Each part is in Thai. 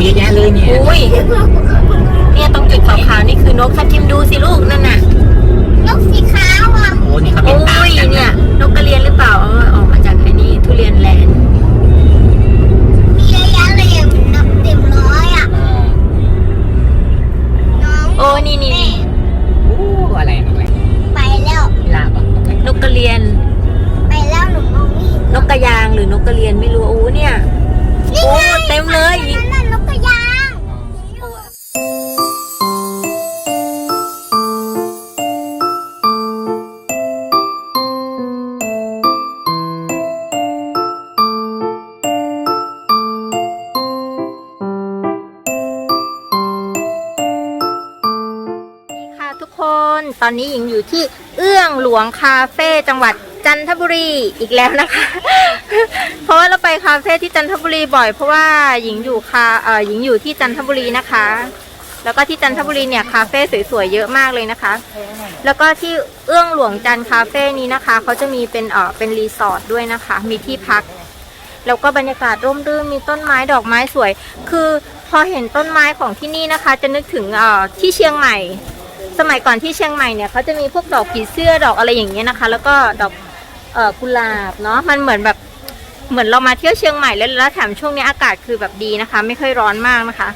เยอะแยะเลยเนี่ย อุ้ยเนี่ยตรงจุดขาวๆนี่คือนกทับทิมดูสิลูกนั่นน่ะนกสีขาวอะโอ้นี่เขาเป็นตาอุ้ยกันเนี่ย นกกระเรียนหรือเปล่าเออออกมาจากไอ้นี่ทุเรียนแลนด์มีระยะเลยอะเหมือนนับเต็มร้อยอะอ๋อน้องโอ้นี่นี่นี่โอ้อะไรนกอะไรไปแล้วพิราบอะนกอะไรนกกระเรียน ไปแล้วหนูมองนี่นกกระยางหรือนกกระเรียนไม่รู้โอ้เนี่ยนี่โอ้ น ตอนนี้หญิงอยู่ที่เอื้องหลวงคาเฟ่จังหวัดจันทบุรีอีกแล้วนะคะ เพราะว่าเราไปคาเฟ่ที่จันทบุรีบ่อย เพราะว่าหญิงอยู่คาเอ่อหญิงอยู่ที่จันทบุรีนะคะ แล้วก็ที่จันทบุรีเนี่ยคาเฟ่สวยๆเยอะมากเลยนะคะ แล้วก็ที่เอื้องหลวงจันคาเฟ่นี้นะคะเขาจะมีเป็นเอ่อเป็นรีสอร์ทด้วยนะคะ มีที่พัก แล้วก็บรรยากาศร่มรื่นมีต้นไม้ดอกไม้สวย คือพอเห็นต้นไม้ของที่นี่นะคะ จะนึกถึงเอ่อที่เชียงใหม่ สมัยก่อนที่เชียงใหม่เนี่ยเขาจะมีพวกดอกผีเสื้อดอกอะไรอย่างเงี้ยนะคะ แล้วก็ดอกเอ่อกุหลาบเนาะมันเหมือนแบบเหมือนเรามาเที่ยวเชียงใหม่แล้วแล้วแถมช่วงนี้อากาศคือแบบดีนะคะ ไม่ค่อยร้อนมากนะคะ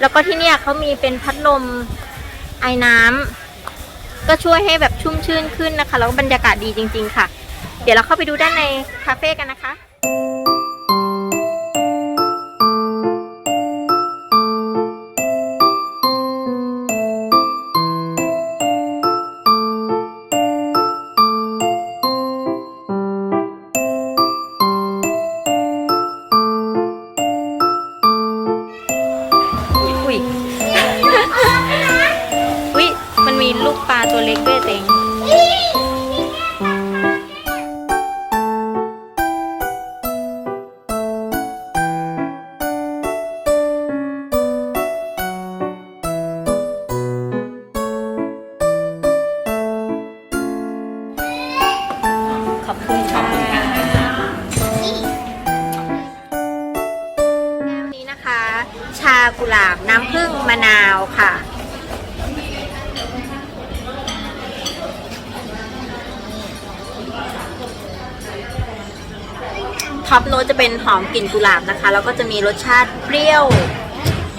แล้วก็ที่เนี่ยเขามีเป็นพัดลมไอ้น้ำก็ช่วยให้แบบชุ่มชื่นขึ้นนะคะ แล้วก็บรรยากาศดีจริง ๆ ค่ะ เดี๋ยวเราเข้าไปดูด้านในคาเฟ่กันนะคะ ตัวเล็กด้วยเต็งขอบคุณค่ะแก้วนี้นะคะ ชากุหลาบน้ำผึ้งมะนาวค่ะ ท็อปโนตจะเป็นหอมกลิ่นกุหลาบนะคะ แล้วก็จะมีรสชาติเปรี้ยว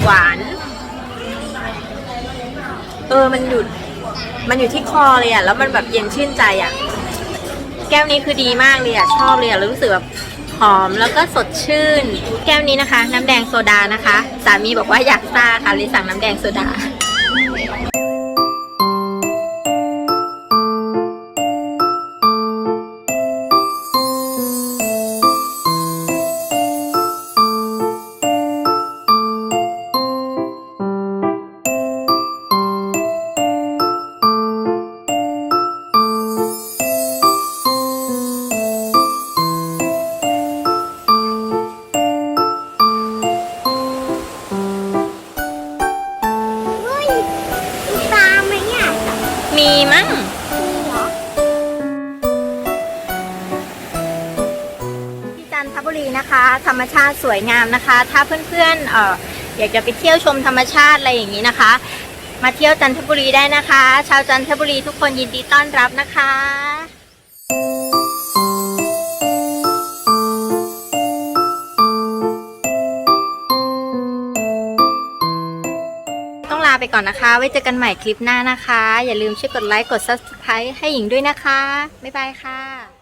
หวาน เออมันหยุดมันอยู่ที่คอเลยอะแล้วมันแบบเย็นชื่นใจอะแก้วนี้คือดีมากเลยอะชอบเลยอะรู้สึกแบบหอมแล้วก็สดชื่น แก้วนี้นะคะ น้ำแดงโซดานะคะ สามีบอกว่าอยากซ่าค่ะเลยสั่งน้ำแดงโซดา มีมั้งที่จันทบุรีนะคะ ธรรมชาติสวยงามนะคะ ถ้าเพื่อนๆเอ่ออยากจะไปเที่ยวชมธรรมชาติอะไรอย่างนี้นะคะ มาเที่ยวจันทบุรีได้นะคะ ชาวจันทบุรีทุกคนยินดีต้อนรับนะคะ ไปก่อนนะคะ ไว้เจอกันใหม่คลิปหน้านะคะ อย่าลืมช่วยกดไลค์ กด subscribe ให้หญิงด้วยนะคะ บ๊ายบายค่ะ